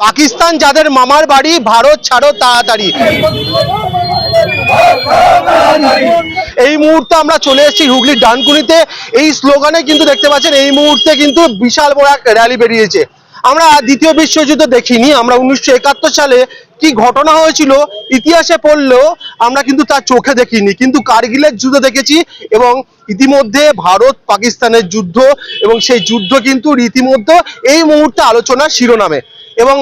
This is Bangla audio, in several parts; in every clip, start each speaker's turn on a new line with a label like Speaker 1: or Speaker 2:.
Speaker 1: পাকিস্তান যাদের মামার বাড়ি, ভারত ছাড়ো তাড়াতাড়ি। এই মুহূর্তে আমরা চলে এসেছি হুগলির ডানকুনিতে। এই স্লোগানে কিন্তু দেখতে পাচ্ছেন, এই মুহূর্তে কিন্তু বিশাল বড় এক র্যালি বেরিয়েছে। আমরা দ্বিতীয় বিশ্বযুদ্ধ দেখিনি, আমরা উনিশশো একাত্তর সালে কি ঘটনা হয়েছিল, ইতিহাসে পড়লেও আমরা কিন্তু তার চোখে দেখিনি। কিন্তু কার্গিলের যুদ্ধ দেখেছি এবং ইতিমধ্যে ভারত পাকিস্তানের যুদ্ধ এবং সেই যুদ্ধ কিন্তু রীতিমধ্যে এই মুহূর্তে আলোচনার শিরোনামে। এবং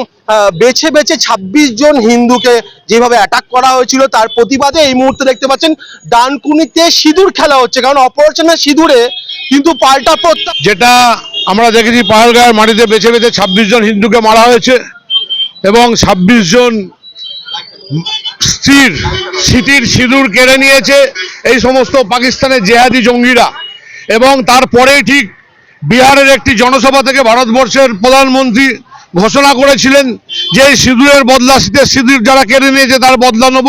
Speaker 1: বেছে বেছে ২৬ জন হিন্দুকে যেভাবে অ্যাটাক করা হয়েছিল, তার প্রতিবাদে এই মুহূর্তে দেখতে পাচ্ছেন ডানকুনিতে সিঁদুর খেলা হচ্ছে। কারণ অপারেশনের সিঁদুরে কিন্তু পাল্টা
Speaker 2: যেটা আমরা দেখেছি, পাহাড়গাঁয়ের মাটিতে বেছে বেছে ছাব্বিশ জন হিন্দুকে মারা হয়েছে এবং ছাব্বিশ জন স্ত্রীর স্মৃতির সিঁদুর কেড়ে নিয়েছে এই সমস্ত পাকিস্তানের জেহাদি জঙ্গিরা। এবং তারপরেই ঠিক বিহারের একটি জনসভা থেকে ভারতবর্ষের প্রধানমন্ত্রী ঘোষণা করেছিলেন যে সিঁদুরের বদলা শীতের সিঁদুর যারা কেড়ে নিয়েছে তার বদলা নেব।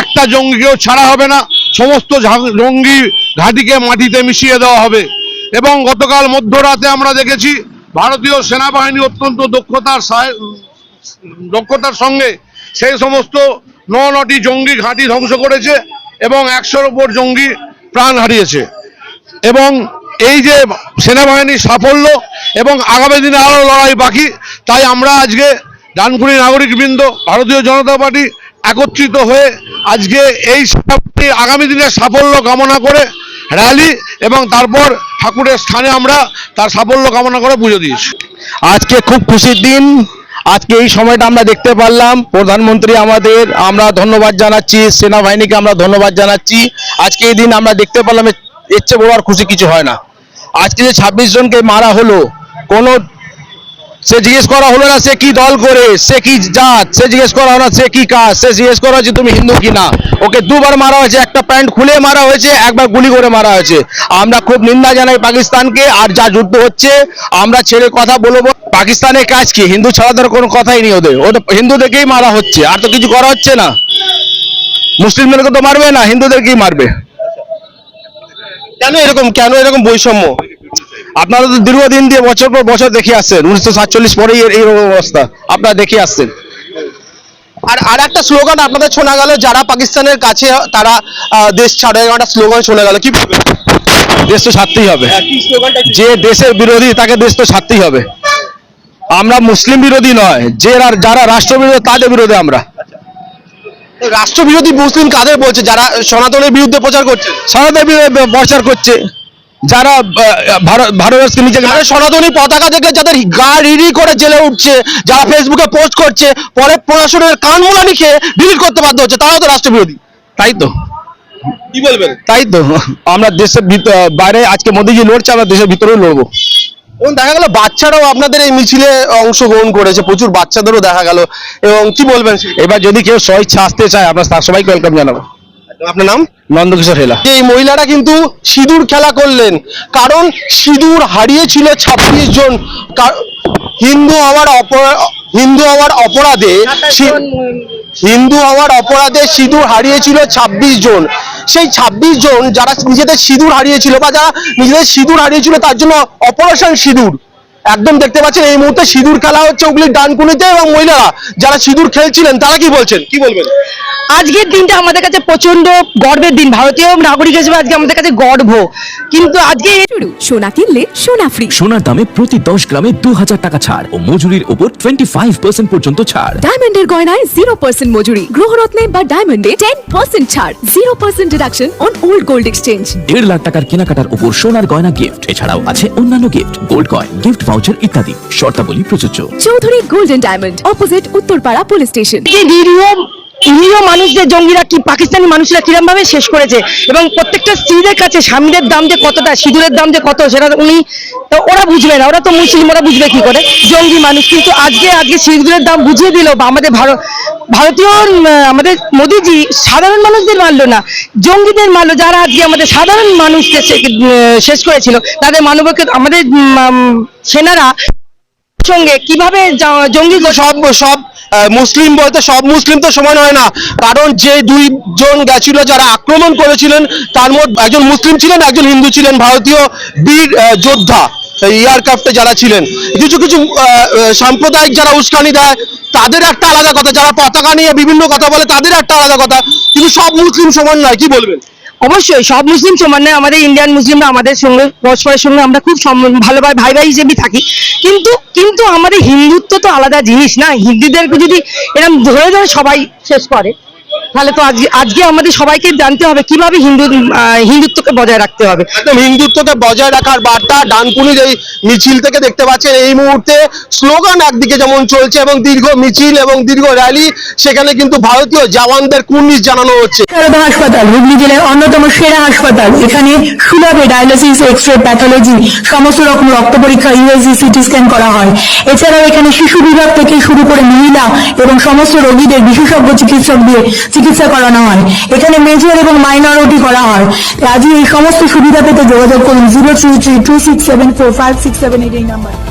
Speaker 2: একটা জঙ্গিকেও ছাড়া হবে না। সমস্ত জঙ্গি ঘাঁটিকে মাটিতে মিশিয়ে দেওয়া হবে। এবং গতকাল মধ্যরাতে আমরা দেখেছি ভারতীয় সেনাবাহিনী অত্যন্ত দক্ষতার দক্ষতার সঙ্গে সেই সমস্ত ন নটি জঙ্গি ঘাঁটি ধ্বংস করেছে এবং একশোর উপর জঙ্গি প্রাণ হারিয়েছে। এবং এই যে সেনাবাহিনীর সাফল্য এবং আগামী দিনে আরও লড়াই বাকি, তাই আমরা আজকে ডানকুনি নাগরিকবৃন্দ, ভারতীয় জনতা পার্টি একত্রিত হয়ে আজকে এই আগামী দিনের সাফল্য কামনা করে র্যালি এবং তারপর ঠাকুরের স্থানে আমরা তার সাফল্য কামনা করে পুজো দিয়েছি
Speaker 3: আজকে খুব খুশির দিন। আজকে এই সময়টা আমরা দেখতে পারলাম। প্রধানমন্ত্রী আমাদের, আমরা ধন্যবাদ জানাচ্ছি, সেনাবাহিনীকে আমরা ধন্যবাদ জানাচ্ছি। আজকে এই দিন আমরা দেখতে পারলাম এর চেয়ে বড় আর খুশি কিছু হয় না। আজকে যে ছাব্বিশ জনকে মারা হলো, কোনো সে জিজ্ঞেস করা হলো না সে কি দল করে, সে কি জাত, সে জিজ্ঞেস করা হলো না সে কি কাজ, সে জিজ্ঞেস করা হয়েছে তুমি হিন্দু কি না ওকে দুবার মারা হয়েছে, একটা প্যান্ট খুলে মারা হয়েছে, একবার গুলি করে মারা হয়েছে। আমরা খুব নিন্দা জানাই পাকিস্তানকে, আর যা যুদ্ধ হচ্ছে, আমরা ছেড়ে কথা বলব। পাকিস্তানের কাজ কি? হিন্দু ছাড়া ধর কোনো কথাই নেই ওদের। ওটা হিন্দুদেরকেই মারা হচ্ছে, আর তো কিছু করা হচ্ছে না। মুসলিমদেরকে তো মারবে না, হিন্দুদেরকেই মারবে।
Speaker 1: কেন এরকম কেন এরকম বৈষম্য?
Speaker 3: আপনারা তো দীর্ঘদিন দিয়ে বছর পর বছর দেখে আসছেন উনিশশো সাতচল্লিশ পরেই এর- এই অবস্থা। আপনারা দেখে আসছেন।
Speaker 1: আর আর একটা স্লোগান আপনাদের শোনা গেল যারা পাকিস্তানের কাছে তারা দেশ ছাড়ো একটা স্লোগান শোনা গেল। কি?
Speaker 3: দেশ তো ছাড়তেই হবে।
Speaker 1: কি
Speaker 3: যে দেশের বিরোধী তাকে দেশ তো ছাড়তেই হবে। আমরা মুসলিম বিরোধী নয় যে যারা রাষ্ট্রবিরোধী তাদের বিরোধী আমরা।
Speaker 1: রাষ্ট্রবিরোধী মুসলিম কাদের বলছে? যারা সনাতনের বিরুদ্ধে প্রচার করছে।
Speaker 3: সনাতনের বিরুদ্ধে প্রচার করছে। যারা ভারতবর্ষকে নিজেকে
Speaker 1: যারা সনাতনী পতাকা দেখে যাদের গা রিডি করে জেলে উঠছে যারা ফেসবুকে পোস্ট করছে পরে প্রশাসনের কান মোলানি খেয়ে ডিলিট করতে বাধ্য হচ্ছে তারাও তো রাষ্ট্রবিরোধী।
Speaker 3: তাই তো।
Speaker 1: কি বলবেন?
Speaker 3: তাই তো। আমরা দেশের বাইরে আজকে মোদিজি লড়ছে আমরা দেশের ভিতরেও লড়বো।
Speaker 1: এবং দেখা গেল বাচ্চারাও আপনাদের এই মিছিলে অংশগ্রহণ করেছে প্রচুর বাচ্চাদেরও দেখা গেল। এবং কি বলবেন?
Speaker 3: এবার যদি কেউ স্বইচ্ছা আসতে চায় আমরা তার সবাইকে ওয়েলকাম জানাব।
Speaker 1: আপনার নাম?
Speaker 3: নন্দকিশোর হেলা।
Speaker 1: এই মহিলারা কিন্তু সিঁদুর খেলা করলেন। কারণ সিঁদুর হারিয়েছিল ছাব্বিশ জন। হিন্দু হওয়ার অপরা- হিন্দু হওয়ার অপরাধে হিন্দু হওয়ার অপরাধে সিঁদুর হারিয়েছিল ছাব্বিশ জন। সেই ছাব্বিশ জন যারা নিজেদের সিঁদুর হারিয়েছিল বা যারা নিজেদের সিঁদুর হারিয়েছিল, তার জন্য অপারেশন সিঁদুর। একদম দেখতে পাচ্ছেন, এই মুহূর্তে সিঁদুর খেলা হচ্ছে হুগলির ডানকুনিতে এবং মহিলারা যারা সিঁদুর খেলছিলেন, তারা কি বলছেন? কি বলবেন?
Speaker 4: আজকের দিনটা আমাদের কাছে প্রচণ্ড গর্বের দিন। ভারতীয় নাগরিক হিসেবে আজকে আমাদের কাছে গর্ব। কিন্তু আজকে
Speaker 5: সোনা কিনলে সোনা ফ্রি
Speaker 6: সোনার দামে প্রতি দশ গ্রামে দু হাজার টাকা ছাড় ও মজুরির উপর টোয়েন্টি ফাইভ পার্সেন্ট পর্যন্ত ছাড়।
Speaker 5: ডায়মন্ডের গয়নায় জিরো পার্সেন্ট মজুরি গ্রহরত্নে বা ডায়মন্ডে টেন পার্সেন্ট ছাড় zero percent deduction on old gold exchange
Speaker 6: দেড় লাখ টাকার কেনাকাটার উপর সোনার গয়না গিফট এছাড়াও আছে অন্যান্য gift gold coin gift voucher ইত্যাদি। শর্তাবলী প্রযোজ্য।
Speaker 5: Chowdhury golden diamond opposite Uttarpara police station
Speaker 4: নিরীহ নিরীহ মানুষদের, জঙ্গিরা কি, পাকিস্তানি মানুষরা কিরম ভাবে শেষ করেছে? এবং প্রত্যেকটা স্ত্রীদের কাছে স্বামীদের দাম যে কতটা, সিঁদুরের দাম যে কত, সেটা উনি ওরা বুঝবে না, ওরা তো মুসলিম, ওরা বুঝবে কি করে? জঙ্গি মানুষ, কিন্তু আজকে আজকে সিঁদুরের দাম বুঝিয়ে দিল, বা আমাদের ভারত, ভারতীয় আমাদের মোদিজি সাধারণ মানুষদের মারলো না, জঙ্গিদের মারলো যারা আজকে আমাদের সাধারণ মানুষকে শেষ করেছিল, তাদের মানবকে, আমাদের সেনারা সঙ্গে কীভাবে জঙ্গি
Speaker 1: সব সব মুসলিম বলতে সব মুসলিম তো সমান হয় না। কারণ যে দুইজন গেছিল যারা আক্রমণ করেছিলেন তার মধ্যে একজন মুসলিম ছিলেন একজন হিন্দু ছিলেন ভারতীয় বীর যোদ্ধা এয়ারক্রাফটে যারা ছিলেন। কিছু কিছু সাম্প্রদায়িক যারা উস্কানি দেয় তাদের একটা আলাদা কথা। যারা পতাকা নিয়ে বিভিন্ন কথা বলে তাদের একটা আলাদা কথা। কিন্তু সব মুসলিম সমান নয় কি বলবেন?
Speaker 4: অবশ্যই, সব মুসলিম সমান নয়, আমাদের ইন্ডিয়ান মুসলিমরা আমাদের সঙ্গে, পরস্পরের সঙ্গে আমরা খুব ভালোভাবে ভাই ভাই হিসেবে থাকি। কিন্তু কিন্তু আমাদের হিন্দুত্ব তো আলাদা জিনিস না? হিন্দুদেরকে যদি এরকম ধরে ধরে সবাই শেষ করে তাহলে তো আজকে আজকে আমাদের সবাইকে জানতে হবে কীভাবে হিন্দু হিন্দুত্বকে বজায় রাখতে হবে।
Speaker 1: একদম হিন্দুত্বকে বজায় রাখার বার্তা ডানকুনির এই মিছিল থেকে দেখতে পাচ্ছেন এই মুহূর্তে স্লোগান একদিকে যেমন চলছে এবং দীর্ঘ মিছিল এবং দীর্ঘ র্যালি সেখানে কিন্তু ভারতীয় জওয়ানদের কুর্নিশ জানানো হচ্ছে।
Speaker 7: সারদা হাসপাতাল হুগলি জেলার অন্যতম সেরা হাসপাতাল। এখানে সুলভে ডায়ালিসিস এক্স রে প্যাথোলজি সমস্ত রকম রক্ত পরীক্ষা ইউএসজি সিটি স্ক্যান করা হয়। এছাড়াও এখানে শিশু বিভাগ থেকে শুরু করে মহিলা এবং সমস্ত রোগীদের বিশেষজ্ঞ চিকিৎসক দিয়ে চিকিৎসা করানো হয়। এখানে মেজর এবং মাইনরিটি করা হয়। আজই এই সমস্ত সুবিধা পেতে যোগাযোগ করুন। Zero three three two six seven four five six seven eight এই নাম্বার